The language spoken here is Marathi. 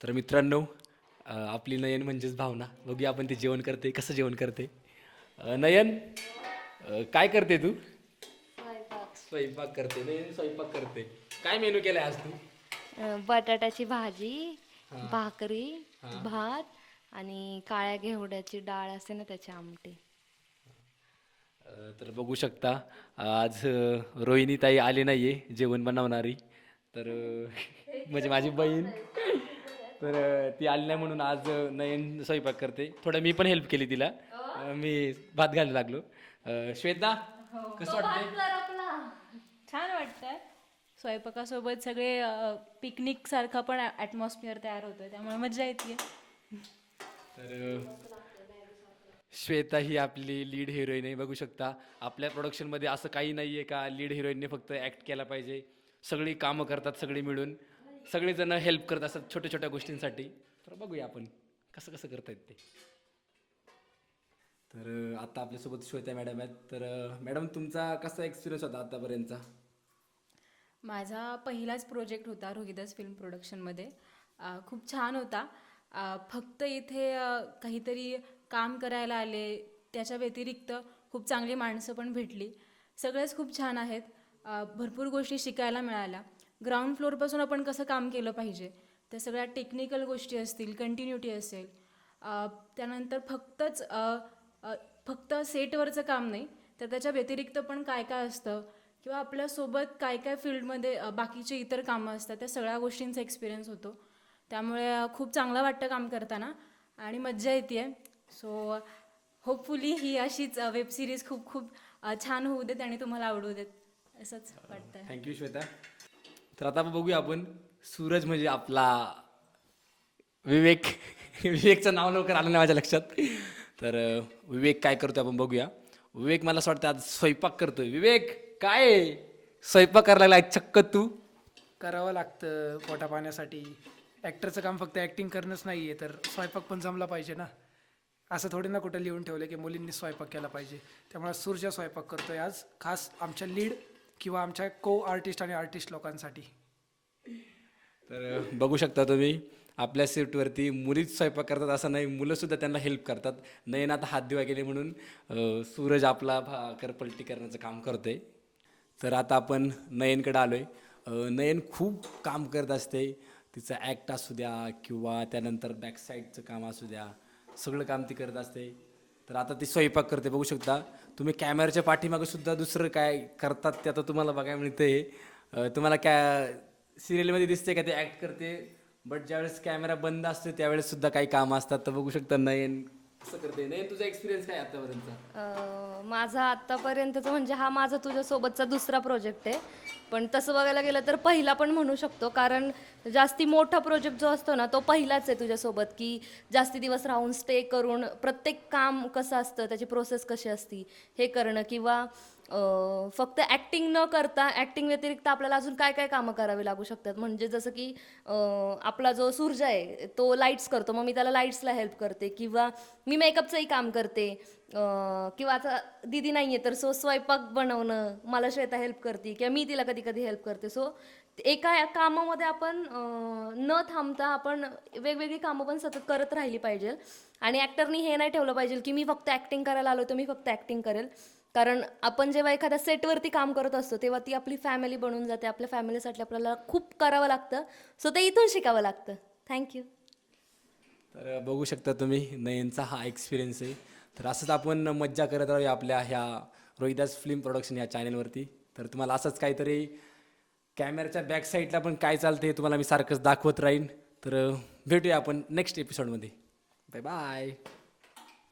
तर मित्रांनो आपली नयन म्हणजेच भावना. बघूया आपण ते जेवण करते कसं जेवण करते. नयन काय करते तू? स्वयंपाक. करते नयन स्वयंपाक करते. काय मेनू केलाय आज तू? बटाट्याची भाजी भाकरी भात आणि काळ्या घेवड्याची डाळ असते ना त्याची आमटी. तर बघू शकता आज रोहिणी ताई आली नाहीये जेवण बनवणारी. तर म्हणजे माझी बहीण. तर ती आली नाही म्हणून आज नयन स्वयंपाक करते. थोडं मी पण हेल्प केली तिला. मी भात घालायला लागलो. श्वेता कसं वाटतंय? छान वाटतंय. स्वयंपाकासोबत सगळे पिकनिक सारखा पण ॲटमॉस्फिअर तयार होतोय. त्यामुळे मजा येते. तर श्वेता ही आपली लीड हिरोईन आहे बघू शकता. आपल्या प्रोडक्शनमध्ये असं काही नाही आहे का लीड हिरोईनने फक्त ॲक्ट केला पाहिजे. सगळी कामं करतात सगळी मिळून. सगळेजण हेल्प करत असतात छोट्या छोट्या गोष्टींसाठी. तर बघूया आपण कसं कसं करतायत ते. तर आता आपल्यासोबत श्वेता मॅडम आहेत. तर मॅडम तुमचा कसा एक्सपिरियन्स होता आतापर्यंतचा? माझा पहिलाच प्रोजेक्ट होता रोहिदास फिल्म प्रोडक्शनमध्ये खूप छान होता. फक्त इथे काहीतरी काम करायला आले त्याच्या व्यतिरिक्त खूप चांगली माणसं पण भेटली. सगळेच खूप छान आहेत. भरपूर गोष्टी शिकायला मिळाल्या. ग्राउंड फ्लोअरपासून आपण कसं काम केलं पाहिजे? त्या सगळ्या टेक्निकल गोष्टी असतील कंटिन्युटी असेल. त्यानंतर फक्तच फक्त सेटवरचं काम नाही तर त्याच्या व्यतिरिक्त पण काय काय असतं? किंवा आपल्यासोबत काय काय फील्डमध्ये बाकीचे इतर कामं असतात त्या सगळ्या गोष्टींचा एक्सपिरियन्स होतो. त्यामुळे खूप चांगलं वाटतं काम करताना आणि मज्जा येते सो होपफुली ही अशीच वेब सिरीज खूप खूप छान होऊ देत आणि तुम्हाला आवडू देत. असंच वाटतं थँक्यू श्वेता. तर आता बघूया आपण. सूरज म्हणजे आपला विवेक. विवेकचं नाव लवकर आलं नाही माझ्या लक्षात. तर विवेक काय करतोय आपण बघूया. विवेक मला असं वाटतं आज स्वयंपाक करतोय. विवेक काय? आहे? स्वयंपाक करायला लागला चक्क तू. करावं लागतं पोटा पाण्यासाठी. ॲक्टरचं काम फक्त ॲक्टिंग करणंच नाही आहे तर स्वयंपाक पण जमला पाहिजे ना. असं थोडी ना कुठं लिहून ठेवलं की मुलींनी स्वयंपाक केला पाहिजे. त्यामुळे सूर्य स्वयंपाक करतोय आज. खास आमच्या लीड किंवा आमच्या को आर्टिस्ट आणि आर्टिस्ट लोकांसाठी. तर बघू शकता तुम्ही आपल्या सीटवरती मुलीच स्वयंपाक करतात असं नाही मुलंसुद्धा त्यांना हेल्प करतात. नयन आता हात दिवा गेले म्हणून सूरज आपला भाकर पलटी करण्याचं काम करतोय. तर आता आपण नयनकडे आलो आहे नयन खूप काम करत असते. तिचं ॲक्ट असू द्या किंवा त्यानंतर बॅकसाईडचं काम असू द्या सगळं काम ती करत असते. तर आता ती स्वयंपाक करते बघू शकता. तुम्ही कॅमेऱ्याच्या पाठीमागे सुद्धा दुसरं काय करतात ते आता तुम्हाला बघायला मिळते तुम्हाला कॅ सिरियलमध्ये दिसते का ते ॲक्ट करते. बट ज्यावेळेस कॅमेरा बंद असतो त्यावेळेस सुद्धा काही कामं असतात. तर बघू शकता नयन असं करते. नाही तुझा एक्सपिरियन्स काय आतापर्यंतचा? अं, माझा आत्तापर्यंतचा म्हणजे हा माझा तुझ्यासोबतचा दुसरा प्रोजेक्ट आहे. पण तसं बघायला गेलं तर पहिला पण म्हणू शकतो. कारण जास्ती मोठा प्रोजेक्ट जो असतो ना तो पहिलाच आहे तुझ्यासोबत. की जास्ती दिवस राहून स्टे करून प्रत्येक काम कसं असतं त्याची प्रोसेस कशी असती हे करणं. किंवा फक्त ॲक्टिंग न करता ॲक्टिंग व्यतिरिक्त आपल्याला अजून काय काय कामं करावी लागू शकतात? म्हणजे जसं की आपला जो सूर्ज आहे तो लाईट्स करतो. मग मी त्याला लाईट्सला हेल्प करते. किंवा मी मेकअपचंही काम करते. किंवा आता दिदी नाही आहे तर सो स्वयंपाक बनवणं मला श्वेता हेल्प करते. किंवा मी तिला कधी कधी हेल्प करते. सो एका या कामामध्ये आपण न थांबता आपण वेगवेगळी कामं पण सतत करत राहिली पाहिजे. आणि ॲक्टरनी हे नाही ठेवलं पाहिजे की मी फक्त ॲक्टिंग करायला आलो तर मी फक्त ॲक्टिंग करेल. कारण आपण जेव्हा एखाद्या सेटवरती काम करत असतो तेव्हा ती आपली फॅमिली बनून जाते. आपल्या फॅमिलीसाठी आपल्याला खूप करावं लागतं. सो ते इथून शिकावं लागतं. थँक्यू तर बघू शकता तुम्ही नयनचा हा एक्सपिरियन्स आहे. तर असंच आपण मज्जा करत राहूया आपल्या ह्या रोहिदास फिल्म प्रोडक्शन या चॅनलवरती तर तुम्हाला असंच काहीतरी कॅमेऱ्याच्या बॅक साईडला पण काय चालते हे तुम्हाला मी सारखंच दाखवत राहीन. तर भेटूया आपण नेक्स्ट एपिसोडमध्ये बाय बाय